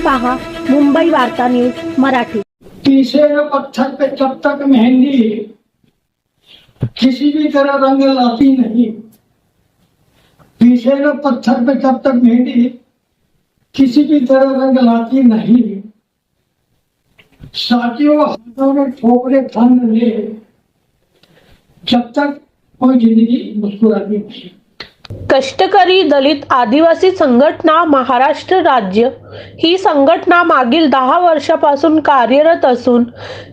पहा मुंबई वार्ता न्यूज़ मराठी. पत्थर पे जब तक मेहंदी, किसी भी तरह रंग लाती नहीं। पत्थर पे जब तक मेहंदी, किसी भी तरह रंग लाती नहीं। साथियों, हाथों में ठोकरे ले। जब तक कोई ज़िंदगी मुस्कुराती नहीं। कष्टकरी दलित आदिवासी संघटना महाराष्ट्र राज्य ही संघटना मागील दहा वर्षापासून कार्यरत असून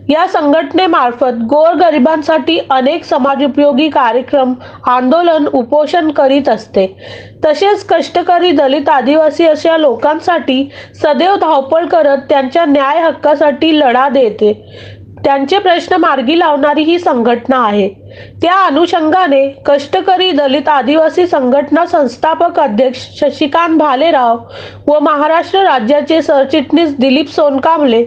या संघटनेमार्फत गोरगरिबांसाठी अनेक समाजोपयोगी कार्यक्रम आंदोलन उपोषण करीत असते. तसेच कष्टकरी दलित आदिवासी अशा लोकांसाठी सदैव धावपळ करत त्यांच्या न्याय हक्कासाठी लढा देते. त्यांचे प्रश्न मार्गी लावणारी ही संघटना आहे. त्या अनुषंगाने कष्टकरी दलित आदिवासी संघटना संस्थापक अध्यक्ष शशिकांत भालेराव व महाराष्ट्र राज्याचे सरचिटणीस दिलीप सोनकांबले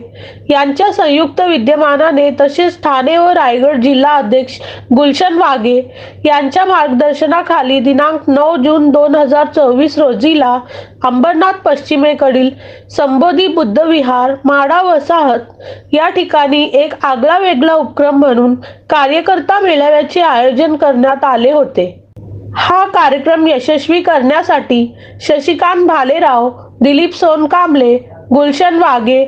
यांच्या संयुक्त विद्यमानाने तसेच ठाणे व रायगड जिल्हा अध्यक्ष गुलशन वाघे यांच्या मार्गदर्शनाखाली दिनांक नऊ जून दोन हजार चोवीस रोजीला अंबरनाथ पश्चिमेकडील संबोधी बुद्ध विहार माडा वसाहत या ठिकाणी एक आगळा वेगळा उपक्रम म्हणून कार्यकर्ता मेळाव्याचे आयोजन करण्यात आले होते. हा कार्यक्रम यशस्वी करण्यासाठी शशिकांत भालेराव दिलीप सोनकांबले गुलशन वाघे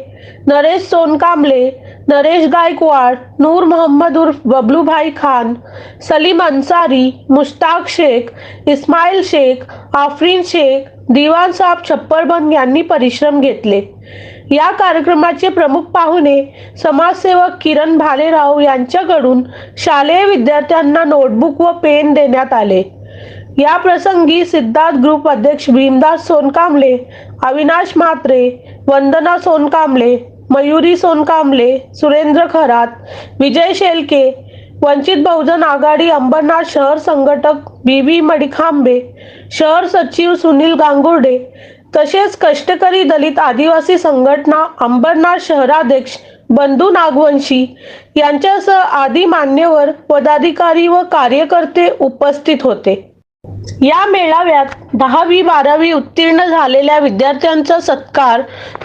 नरेश सोनकांबले नरेश गायकवाड नूर मोहम्मद उर्फ बबलूभाई खान सलीम अन्सारी मुश्ताक शेख इस्माईल शेख आफरीन शेख दिवान साहेब छप्परबंद यांनी परिश्रम घेतले. या कार्यक्रमाचे प्रमुख पाहुणे समाजसेवक किरण भालेराव यांच्याकडून शालेय विद्यार्थ्यांना नोटबुक व पेन देण्यात आले. या प्रसंगी सिद्धार्थ ग्रुप अध्यक्ष भीमदास सोनकांबले अविनाश म्हात्रे वंदना सोनकांबले मयुरी सोनकांबले सुरेंद्र खरात विजय शेलके वंचित बहुजन आघाडी अंबरनाथ शहर संघटक बी बी मडिखांबे शहर सचिव सुनील गांगुर्डे तसेच कष्टकरी दलित आदिवासी संघटना अंबरनाथ शहराध्यक्ष बंधू नागवंशी यांच्यासह आदी मान्यवर पदाधिकारी व कार्यकर्ते उपस्थित होते. या मेळाव्यात दहावी बारावी उत्तीर्ण झालेल्या विद्यार्थ्यांचा सत्कार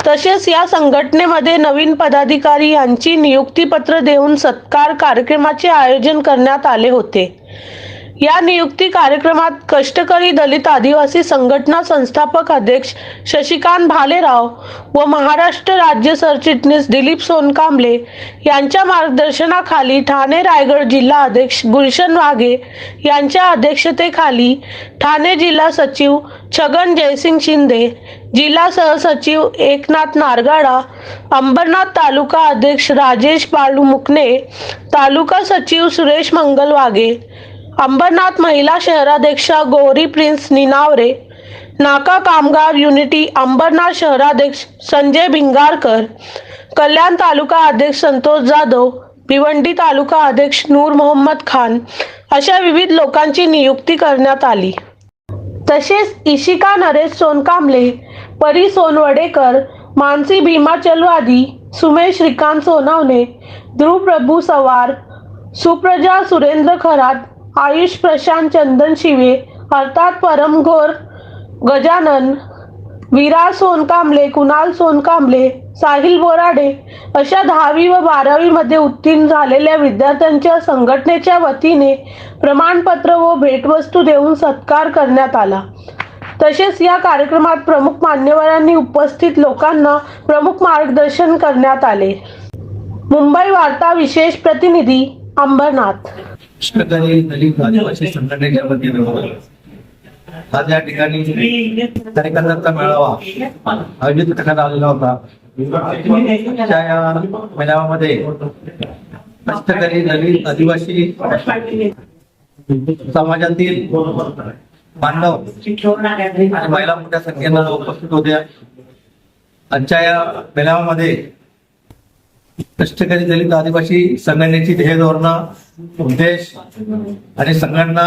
तसेच या संघटनेमध्ये नवीन पदाधिकारी यांची नियुक्तीपत्र देऊन सत्कार कार्यक्रमाचे आयोजन करण्यात आले होते. या नियुक्ती कार्यक्रमात कष्टकरी दलित आदिवासी संघटना संस्थापक अध्यक्ष शशिकांत भालेराव व महाराष्ट्र राज्य सरचिटणीस दिलीप सोनकांबले यांच्या मार्गदर्शनाखाली ठाणे रायगड जिल्हा अध्यक्ष गुलशन वाघे यांच्या अध्यक्षतेखाली ठाणे जिल्हा सचिव छगन जयसिंग शिंदे जिल्हा सहसचिव एकनाथ नारगाडा अंबरनाथ तालुका अध्यक्ष राजेश बाळू मुकणे तालुका सचिव सुरेश मंगल वाघे अंबरनाथ महिला शहराध्यक्षा गौरी प्रिन्स निनावरे नाका कामगार युनिटी अंबरनाथ शहराध्यक्ष संजय भिंगारकर कल्याण तालुका अध्यक्ष संतोष जाधव भिवंडी तालुका अध्यक्ष नूर मोहम्मद खान अशा विविध लोकांची नियुक्ती करण्यात आली. तसेच इशिका नरेश सोनकांबले परी सोनवडेकर मानसी भीमा चलवादी सुमेश श्रीकांत सोनवणे ध्रुव प्रभू सवार सुप्रजा सुरेंद्र खरात आयुष प्रशांत चंदन शिवे अर्थात परमघोर गजानन विरा सोनकांबले कुणाल सोनकांबले साहिल बोराडे अशा दहावी व बारावी मध्ये उत्तीर्ण झालेल्या विद्यार्थ्यांच्या संघटनेच्या वतीने प्रमाणपत्र व भेटवस्तू देऊन सत्कार करण्यात आला. तसेच या कार्यक्रमात प्रमुख मान्यवरांनी उपस्थित लोकांना प्रमुख मार्गदर्शन करण्यात आले. मुंबई वार्ता विशेष प्रतिनिधी अंबरनाथ कष्टकरी दलित आदिवासी संघटनेच्या वतीनं आज या ठिकाणी कार्यकर्त्यांचा मेळावा आयोजित करण्यात आलेला होता. या मेळाव्यामध्ये कष्टकरी दलित आदिवासी समाजातील मानव आणि महिला मोठ्या संख्येनं उपस्थित होत्या आजच्या या मेळाव्यामध्ये कष्टकरी दलित आदिवासी संघटनेची ध्येय धोरणं उद्देश आणि संघटना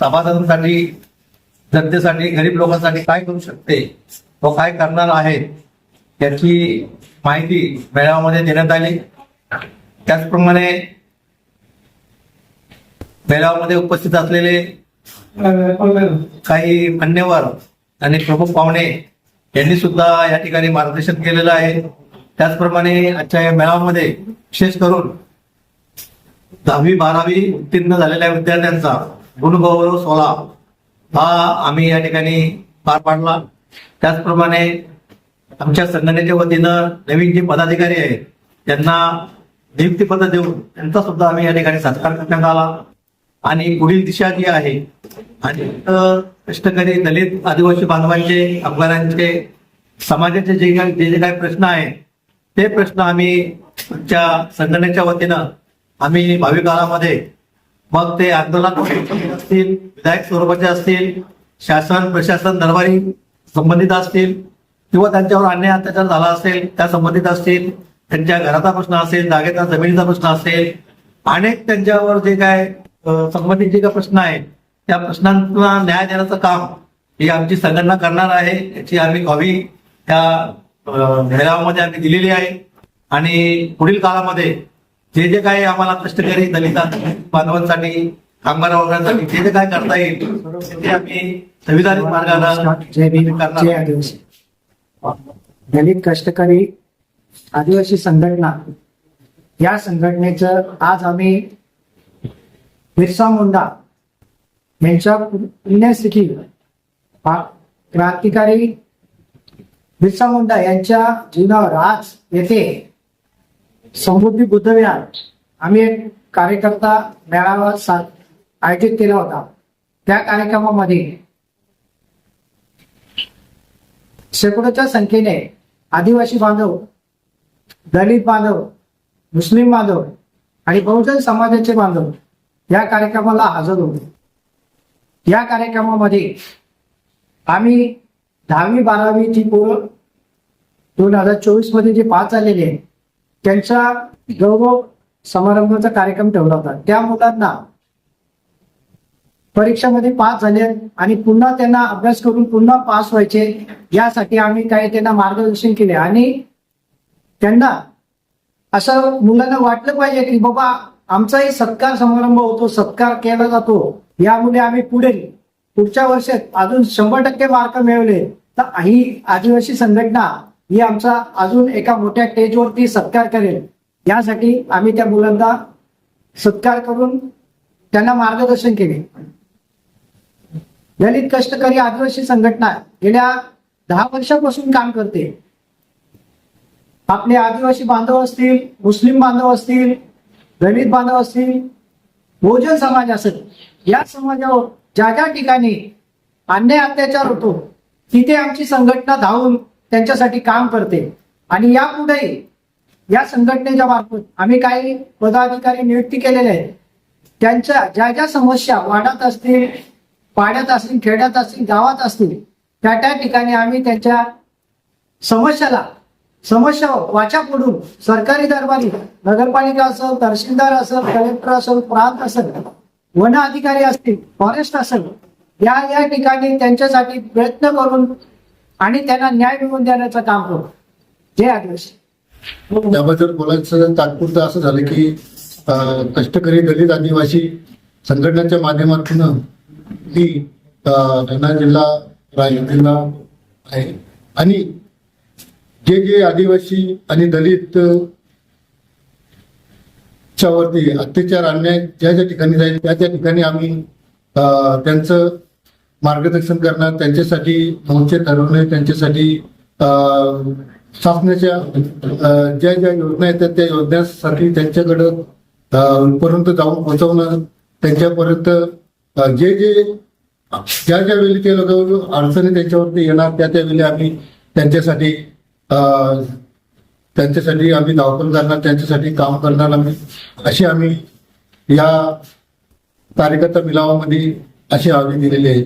सभासदांसाठी जनतेसाठी गरीब लोकांसाठी काय करू शकते? व काय करणार आहेत याची माहिती मेळाव्यामध्ये देण्यात आली. त्याचप्रमाणे मेळाव्यामध्ये उपस्थित असलेले काही मान्यवर आणि प्रमुख पाहुणे यांनी सुद्धा या ठिकाणी मार्गदर्शन केलेलं आहे. त्याचप्रमाणे आजच्या या मेळाव्यामध्ये विशेष करून दहावी बारावी उत्तीर्ण झालेल्या विद्यार्थ्यांचा गुणगौरव सोहळा हा आम्ही या ठिकाणी पार पाडला. त्याचप्रमाणे आमच्या संघटनेच्या वतीनं नवीन जे पदाधिकारी आहेत त्यांना नियुक्तीपत्र देऊन त्यांचा सुद्धा आम्ही या ठिकाणी सत्कार करण्यात आला. आणि पुढील दिशा जी आहे आणि कष्टकरी दलित आदिवासी बांधवांचे कामगारांचे समाजाचे जे काही जे जे काही प्रश्न आहेत ते प्रश्न आम्ही आमच्या संघटनेच्या वतीनं आम्ही भावी काळामध्ये मग ते आंदोलनात्मक असतील विधायक स्वरूपाचे असतील शासन प्रशासन दरबारी संबंधित असतील किंवा त्यांच्यावर अन्याय अत्याचार झाला असेल त्या संबंधित असतील त्यांच्या घराचा प्रश्न असेल जागेचा जमिनीचा प्रश्न असेल अनेक त्यांच्यावर जे काय संबंधित जे काही प्रश्न आहेत त्या प्रश्नांना न्याय देण्याचं काम ही आमची संघटना करणार आहे. याची आम्ही हवी त्या मेळाव्यामध्ये आम्ही दिलेली आहे. आणि पुढील काळामध्ये जे जे काही आम्हाला कष्टकरी दलितां बांधवांसाठी कामगार वगैरेसाठी जे जे काय करता येईल ते आम्ही संविधानिक मार्गाला आदिवासी दलित कष्टकरी आदिवासी संघटना या संघटनेचं आज आम्ही बिरसा मुंडा यांच्या पुण्यस्थिती क्रांतिकारी बिरसा मुंडा यांच्या जीवनावर आज येथे समृद्धी बुद्धविहार आम्ही एक कार्यकर्ता मेळावा सा- आयोजित केला होता. त्या कार्यक्रमामध्ये शेकडोच्या संख्येने आदिवासी बांधव दलित बांधव मुस्लिम बांधव आणि बहुजन समाजाचे बांधव या कार्यक्रमाला हजर होते. या कार्यक्रमामध्ये आम्ही दहावी बारावीची पोरं दोन हजार चोवीसमध्ये जे पास झालेले त्यांच्या गौरव समारंभाचा कार्यक्रम ठेवला होता. त्या मुलांना परीक्षामध्ये पास झाले आणि पुन्हा त्यांना अभ्यास करून पुन्हा पास व्हायचे यासाठी आम्ही काही त्यांना मार्गदर्शन केले. आणि त्यांना असं मुलांना वाटलं पाहिजे की बाबा आमचाही सत्कार समारंभ होतो सत्कार केला जातो. यामुळे आम्ही पुढे पुढच्या वर्षात अजून शंभर टक्के मार्क मिळवले. तर ही आदिवासी संघटना ही आमचा अजून एका मोठ्या स्टेजवरती सत्कार करेल. यासाठी आम्ही त्या मुलांना सत्कार करून त्यांना मार्गदर्शन केले. दलित कष्टकरी आदिवासी संघटना गेल्या दहा वर्षापासून काम करते. आपले आदिवासी बांधव असतील मुस्लिम बांधव असतील दलित बांधव असतील बहुजन समाज असेल या समाजावर ज्या ज्या ठिकाणी अन्याय अत्याचार होतो तिथे आमची संघटना धावून त्यांच्यासाठी काम करते. आणि यापुढे या संघटनेच्या मार्फत आम्ही काही पदाधिकारी नियुक्ती केलेले आहेत. त्यांच्या ज्या ज्या समस्या वाढत असतील पाड्यात असतील खेड्यात असतील गावात असतील त्या त्या ठिकाणी आम्ही त्यांच्या समस्याला समस्या वाचा पडून सरकारी दरबारी नगरपालिका असेल तहसीलदार असेल कलेक्टर असेल प्रांत असेल वन अधिकारी असतील फॉरेस्ट असेल या या ठिकाणी त्यांच्यासाठी प्रयत्न करून आणि त्यांना न्याय मिळवून देण्याचं काम करू. जय आदिवासी. त्याबद्दल बोलायचं तात्पुरतं असं झालं की कष्टकरी दलित आदिवासी संघटनांच्या माध्यमातून ती त्यांना जिल्हा रायगड जिल्हा आहे. आणि जे जे आदिवासी आणि दलित च्या वरती अत्याचार अन्याय ज्या ज्या ठिकाणी जाईल त्या त्या ठिकाणी आम्ही अं, त्यांचं मार्गदर्शन करणार त्यांच्यासाठी मोर्चे ठरवणे त्यांच्यासाठी शासनाच्या ज्या ज्या योजना येतात त्या योजनेसाठी त्यांच्याकडं पर्यंत जाऊन पोहोचवणं त्यांच्यापर्यंत जे जे ज्या ज्या वेळी ते लोक अडचणी त्यांच्यावरती येणार त्या त्यावेळी आम्ही त्यांच्यासाठी त्यांच्यासाठी आम्ही धावपळ करणार त्यांच्यासाठी काम करणार आम्ही. अशी आम्ही या कार्यकर्ता मिलावामध्ये अशी हवी दिलेली आहे.